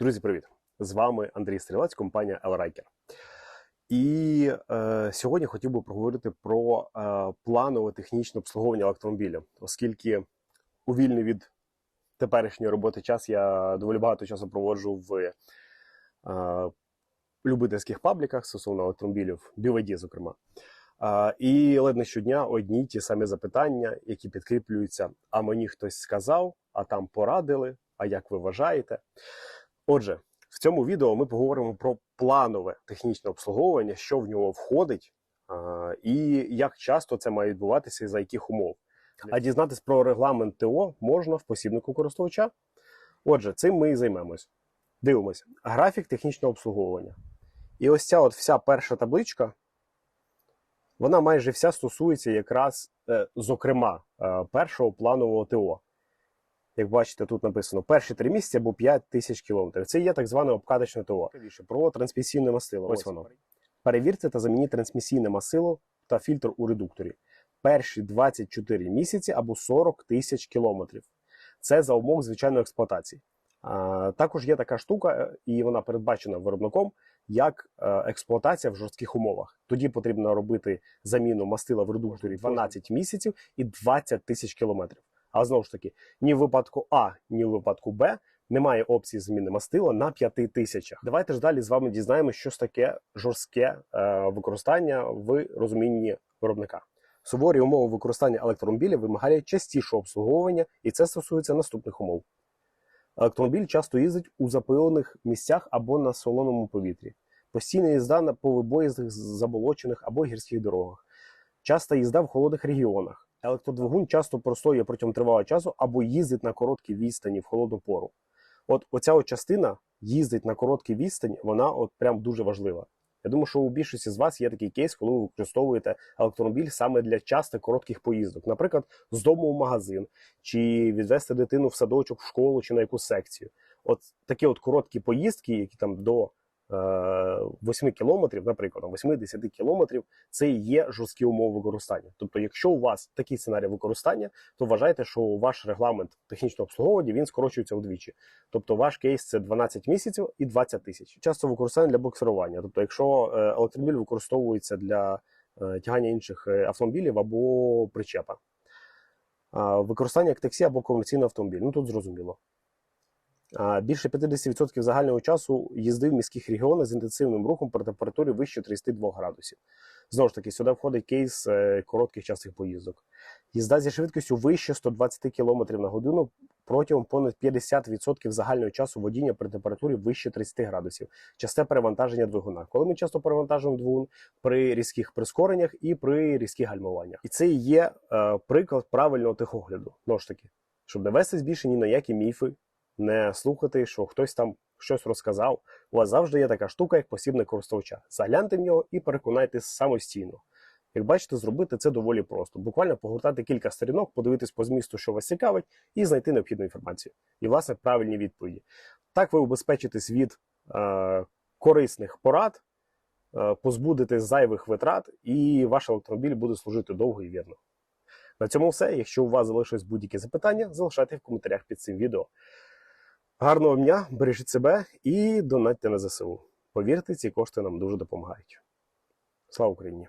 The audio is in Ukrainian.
Друзі, привіт! З вами Андрій Стрілець, компанія Elriker. І е, сьогодні хотів би поговорити про е, планове технічне обслуговування електромобіля, оскільки у вільний від теперішньої роботи час я доволі багато часу проводжу в е, любительських пабліках стосовно електромобілів, BYD, зокрема. Е, і ледь не щодня одні ті самі запитання, які підкріплюються: а мені хтось сказав, а там порадили, а як ви вважаєте? Отже, в цьому відео ми поговоримо про планове технічне обслуговування, що в нього входить, і як часто це має відбуватися і за яких умов. А дізнатись про регламент ТО можна в посібнику користувача. Отже, цим ми і займемось. Дивимося. Графік технічного обслуговування. І ось ця от вся перша табличка, вона майже вся стосується якраз, е, зокрема, е, першого планового ТО. Як бачите, тут написано перші три місяці або 5 тисяч кілометрів. Це є так зване обкаточне ТО. Про трансмісійне масило. Ось воно. Перевірте та замініть трансмісійне масило та фільтр у редукторі. Перші 24 місяці або 40 тисяч кілометрів. Це за умов звичайної експлуатації. А, також є така штука, е, і вона передбачена виробником як е, експлуатація в жорстких умовах. Тоді потрібно робити заміну мастила в редукторі 12 місяців і 20 тисяч кілометрів. Але знову ж таки, ні в випадку А, ні в випадку Б немає опції заміни мастила на 5 тисячах. Давайте ж далі з вами дізнаємося, що таке жорстке е, використання в розумінні виробника. Суворі умови використання електромобіля вимагають частішого обслуговування, і це стосується наступних умов. Електромобіль часто їздить у запилених місцях або на солоному повітрі. Постійна їзда на повибоїздних заболочених або гірських дорогах. Часта їзда в холодних регіонах. Електродвигун часто простоює протягом тривалого часу або їздить на короткій відстані в холодну пору. От оця от частина їздить на короткій відстані, вона от прям дуже важлива. Я думаю, що у більшості з вас є такий кейс, коли ви використовуєте електромобіль саме для частих коротких поїздок, наприклад, з дому в магазин, чи відвести дитину в садочок, в школу чи на якусь секцію. От такі от короткі поїздки, які там до 8 кілометрів, наприклад, 8-10 кілометрів, це і є жорсткі умови використання. Тобто, якщо у вас такий сценарій використання, то вважайте, що ваш регламент технічного обслуговування він скорочується вдвічі. Тобто ваш кейс це 12 місяців і 20 тисяч. Часто використання для буксирування. Тобто, якщо е, електромобіль використовується для е, тягання інших е, автомобілів або причепа. Використання як таксі або комерційний автомобіль. Ну тут зрозуміло. Більше 50% загального часу їзди в міських регіонах з інтенсивним рухом при температурі вище 32 градусів. Знову ж таки, сюди входить кейс е, коротких частих поїздок. Їзда зі швидкістю вище 120 км на годину протягом понад 50% загального часу водіння при температурі вище 30 градусів. Часте перевантаження двигуна. Коли ми часто перевантажуємо двигун при різких прискореннях і при різких гальмуваннях. І це є е, приклад правильного техогляду. Знову ж таки, щоб не вестись більше ні на які міфи, не слухати, що хтось там щось розказав. У вас завжди є така штука, як посібник користувача. Загляньте в нього і переконайтесь самостійно. Як бачите, зробити це доволі просто. Буквально погортати кілька сторінок, подивитись по змісту, що вас цікавить, і знайти необхідну інформацію. І, власне, правильні відповіді. Так ви убезпечитесь від е, корисних порад, е, позбудетесь зайвих витрат, і ваш електромобіль буде служити довго і вірно. На цьому все. Якщо у вас залишились будь-які запитання, залишайте в коментарях під цим відео. Гарного дня, бережіть себе і донатьте на ЗСУ. Повірте, ці кошти нам дуже допомагають. Слава Україні!